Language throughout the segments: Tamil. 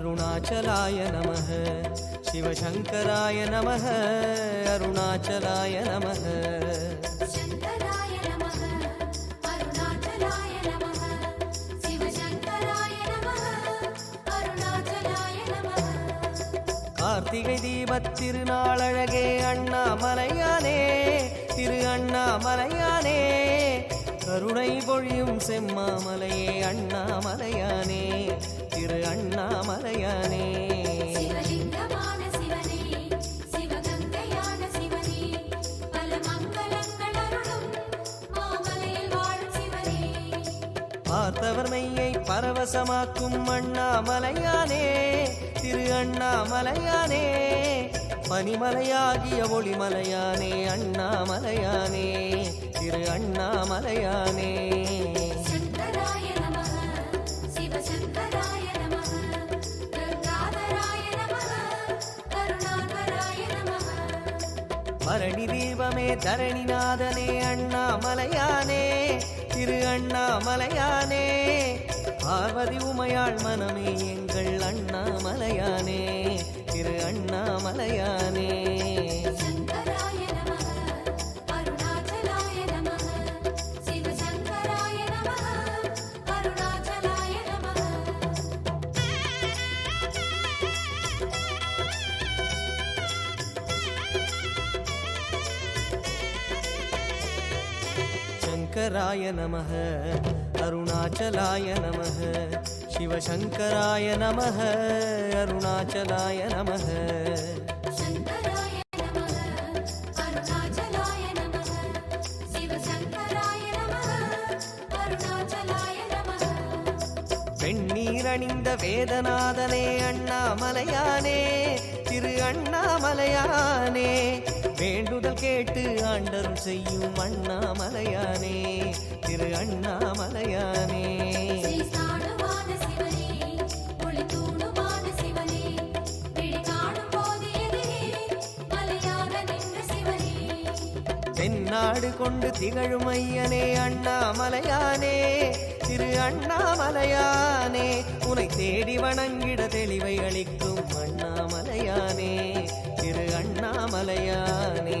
அருணாச்சலாய நம சிவசங்கராய நம அருணாச்சலாய நம கார்த்திகை தீபத் திருநாளழகே அண்ணாமலையானே. திரு அண்ணாமலையானே. கருணை பொழியும் செம்மாமலையே அண்ணாமலையானே திரு அண்ணாமலையானே. பார்த்தவர் மெய்யை பரவசமாக்கும் அண்ணாமலையானே திரு அண்ணாமலையானே. பனிமலையாகிய ஒளிமலையானே அண்ணாமலையானே திரு அண்ணாமலையானே. பரணி தீபமே தரணிநாதனே அண்ணாமலையானே திரு அண்ணாமலையானே. பார்வதி உமையாள் மனமே மலையானே சங்கராய நம அருணாச்சலாய நம சிவசங்கராய நம அருணாச்சலாய நம. வெண்ணீரணிந்த வேதநாதனே அண்ணாமலையானே திரு அண்ணாமலையானே வேண்டுதல் கேட்டு ஆண்டரும் செய்யும் அண்ணாமலையானே திரு அண்ணாமலையானே. தென்னாடு கொண்டு திகழும் ஐயனே அண்ணாமலையானே திரு அண்ணாமலையானே உனை தேடி வணங்கிட தெளிவை அளிக்கும் அண்ணாமலையானே திரு அண்ணாமலையானே.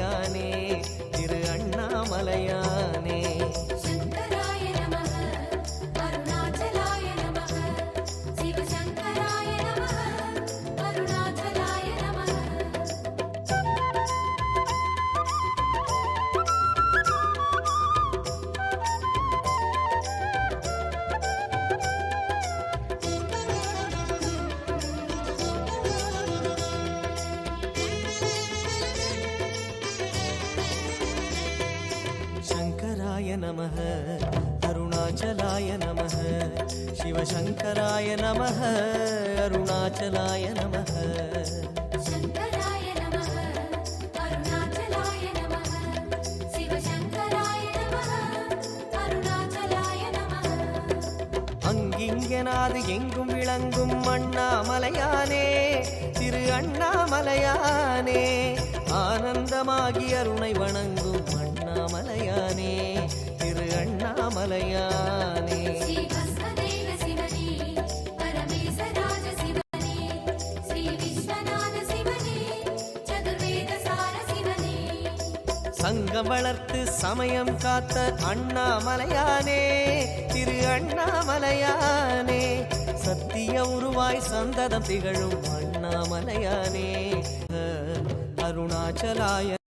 शङ्कराय नमः अरुणाचलाय नमः शिवशङ्कराय नमः अरुणाचलाय नमः शङ्कराय नमः अरुणाचलाय नमः शिवशङ्कराय नमः अरुणाचलाय नमः அங்கிங்கனாது எங்கும் விளங்கும் அண்ணாமலையானே திரு அண்ணாமலையானே ஆனந்தமாகி அருணை வணங்கும் மலையானே. சங்கம் வளர்த்து சமயம் காத்த அண்ணாமலையானே திரு அண்ணாமலையானே. சத்திய உருவாய் சந்ததம் திகழும் அண்ணாமலையானே. அருணாச்சலாய